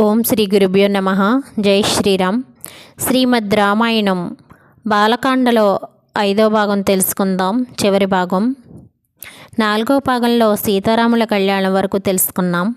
ఓం శ్రీ గురుభ్యో నమ. జై శ్రీరామ్. శ్రీమద్ రామాయణం బాలకాండలో ఐదో భాగం తెలుసుకుందాం. చివరి భాగం. నాలుగో భాగంలో సీతారాముల కళ్యాణం వరకు తెలుసుకున్నాం.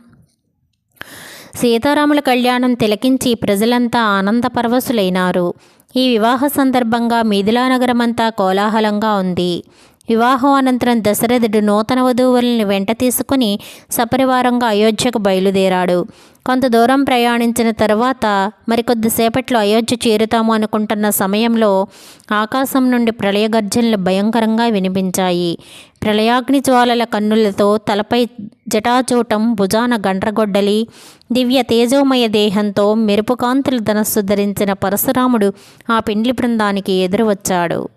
సీతారాముల కళ్యాణం తిలకించి ప్రజలంతా ఆనంద పరవశులైనారు ఈ వివాహ సందర్భంగా మిథిలానగరమంతా కోలాహలంగా ఉంది. వివాహం అనంతరం దశరథుడు నూతన వధూవుల్ని వెంట తీసుకుని సపరివారంగా అయోధ్యకు బయలుదేరాడు. కొంత దూరం ప్రయాణించిన తర్వాత మరికొద్దిసేపట్లో అయోధ్య చేరుతాము అనుకుంటున్న సమయంలో ఆకాశం నుండి ప్రళయ గర్జనలు భయంకరంగా వినిపించాయి. ప్రళయాగ్ని జ్వాలల కన్నులతో తలపై జటాచూటం భుజాన గండ్రగొడ్డలి దివ్య తేజోమయ దేహంతో మెరుపుకాంతులు ధనస్సు ధరించిన పరశురాముడు ఆ పిండ్లి బృందానికి ఎదురు వచ్చాడు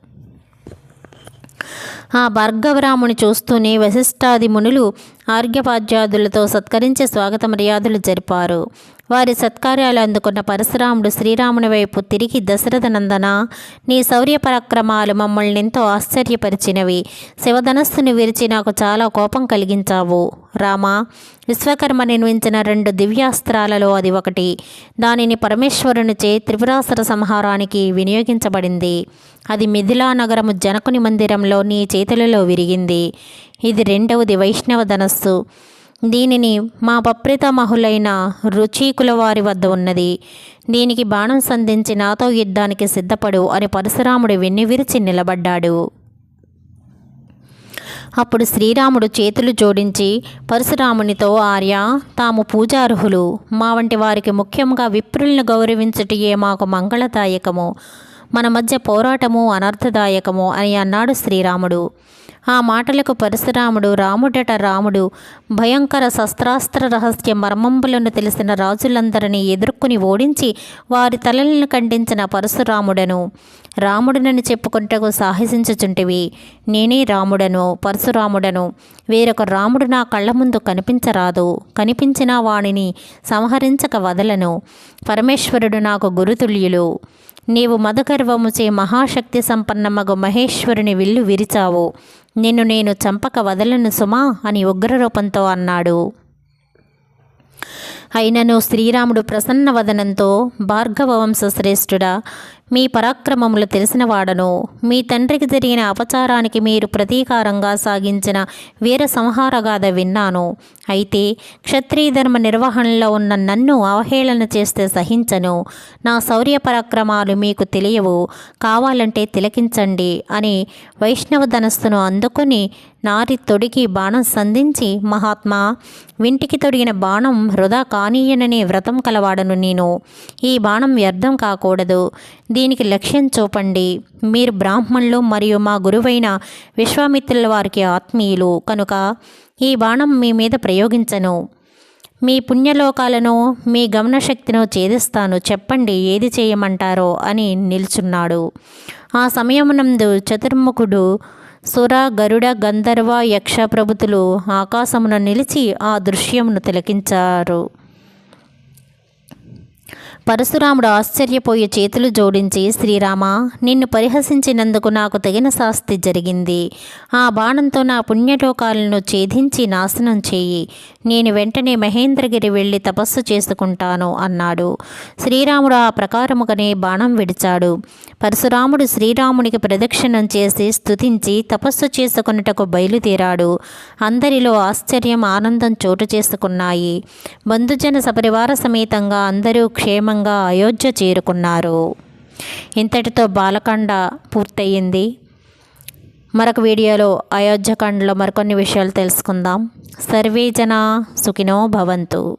ఆ భార్గవరాముని చూస్తూనే వశిష్ఠాది మునులు ఆర్ఘ్యపాద్యాదులతో సత్కరించి స్వాగత మర్యాదలు జరిపారు. వారి సత్కార్యాలు అందుకున్న పరశురాముడు శ్రీరాముని వైపు తిరిగి దశరథ నందన నీ శౌర్య పరాక్రమాలు మమ్మల్ని ఎంతో ఆశ్చర్యపరిచినవి. శివధనస్సును విరిచి నాకు చాలా కోపం కలిగించావు. రామా విశ్వకర్మ నిర్మించిన రెండు దివ్యాస్త్రాలలో అది ఒకటి. దానిని పరమేశ్వరునిచే త్రిపురాసుర సంహారానికి వినియోగించబడింది. అది మిథిలా నగరము జనకుని మందిరంలో నీ చేతులలో విరిగింది. ఇది రెండవది వైష్ణవ ధనస్సు. దీనిని మా పప్రితమహులైన రుచీకుల వారి వద్ద ఉన్నది. దీనికి బాణం సంధించి నాతో యుద్ధానికి సిద్ధపడు అని పరశురాముడు వెన్నువిరిచి నిలబడ్డాడు. అప్పుడు శ్రీరాముడు చేతులు జోడించి పరశురామునితో ఆర్య తాము పూజార్హులు. మా వంటి వారికి ముఖ్యంగా విప్రులను గౌరవించుటయే మాకు మంగళదాయకము. మన మధ్య పోరాటము అనర్థదాయకము అని అన్నాడు శ్రీరాముడు. ఆ మాటలకు పరశురాముడు రాముడట రాముడు భయంకర శస్త్రాస్త్ర రహస్య మర్మంబులను తెలిసిన రాజులందరినీ ఎదుర్కొని ఓడించి వారి తలలను ఖండించిన పరశురాముడను. రాముడునని చెప్పుకుంటకు సాహసించుచుంటివి. నేనే రాముడను పరశురాముడను. వేరొక రాముడు నా కళ్ళ ముందు కనిపించరాదు. కనిపించిన వాణిని సంహరించక వదలను. పరమేశ్వరుడు నాకు గురుతుల్యులు. నీవు మదగర్వముచే మహాశక్తి సంపన్నమగు మహేశ్వరుని విల్లు విరిచావు. నిన్ను నేను చంపక వదలను సుమా అని ఉగ్రరూపంతో అన్నాడు. అయినను శ్రీరాముడు ప్రసన్న వదనంతో భార్గవవంశ శ్రేష్ఠుడా మీ పరాక్రమములు తెలిసినవాడను. మీ తండ్రికి జరిగిన అపచారానికి మీరు ప్రతీకారంగా సాగించిన వీర సంహారగాథ విన్నాను. అయితే క్షత్రియ ధర్మ నిర్వహణలో ఉన్న నన్ను అవహేళన చేస్తే సహించను. నా శౌర్య పరాక్రమాలు మీకు తెలియవు. కావాలంటే తిలకించండి అని వైష్ణవ ధనస్సును అందుకొని నారి తొడికి బాణం సంధించి మహాత్మా వింటికి తొడిగిన బాణం వృధా కానీయననే వ్రతం కలవాడను నేను. ఈ బాణం వ్యర్థం కాకూడదు. దీనికి లక్ష్యం చూపండి. మీరు బ్రాహ్మణులు మరియు మా గురువైన విశ్వామిత్రుల వారికి ఆత్మీయులు. కనుక ఈ బాణం మీ మీద ప్రయోగించను. మీ పుణ్యలోకాలను మీ గమనశక్తిను ఛేదిస్తాను. చెప్పండి ఏది చేయమంటారో అని నిల్చున్నాడు. ఆ సమయమునందు చతుర్ముఖుడు సుర గరుడ గంధర్వ యక్ష ప్రభుతులు ఆకాశమున నిలిచి ఆ దృశ్యమును తిలకించారు. పరశురాముడు ఆశ్చర్యపోయి చేతులు జోడించి శ్రీరామ నిన్ను పరిహసించినందుకు నాకు తగిన శాస్తి జరిగింది. ఆ బాణంతో నా పుణ్యలోకాలను ఛేదించి నాశనం చేయి. నేను వెంటనే మహేంద్రగిరి వెళ్ళి తపస్సు చేసుకుంటాను అన్నాడు. శ్రీరాముడు ఆ ప్రకారముగానే బాణం విడిచాడు. పరశురాముడు శ్రీరామునికి ప్రదక్షిణం చేసి స్తుతించి తపస్సు చేసుకున్నటకు బయలుదేరాడు. అందరిలో ఆశ్చర్యం ఆనందం చోటు చేసుకున్నాయి. బంధుజన సపరివార సమేతంగా అందరూ క్షేమంగా అయోధ్య చేరుకున్నారు. ఇంతటితో బాలకాండ పూర్తయింది. మరొక వీడియోలో అయోధ్యకాండలో మరికొన్ని విషయాలు తెలుసుకుందాం. సర్వే జన సుఖినో భవంతు.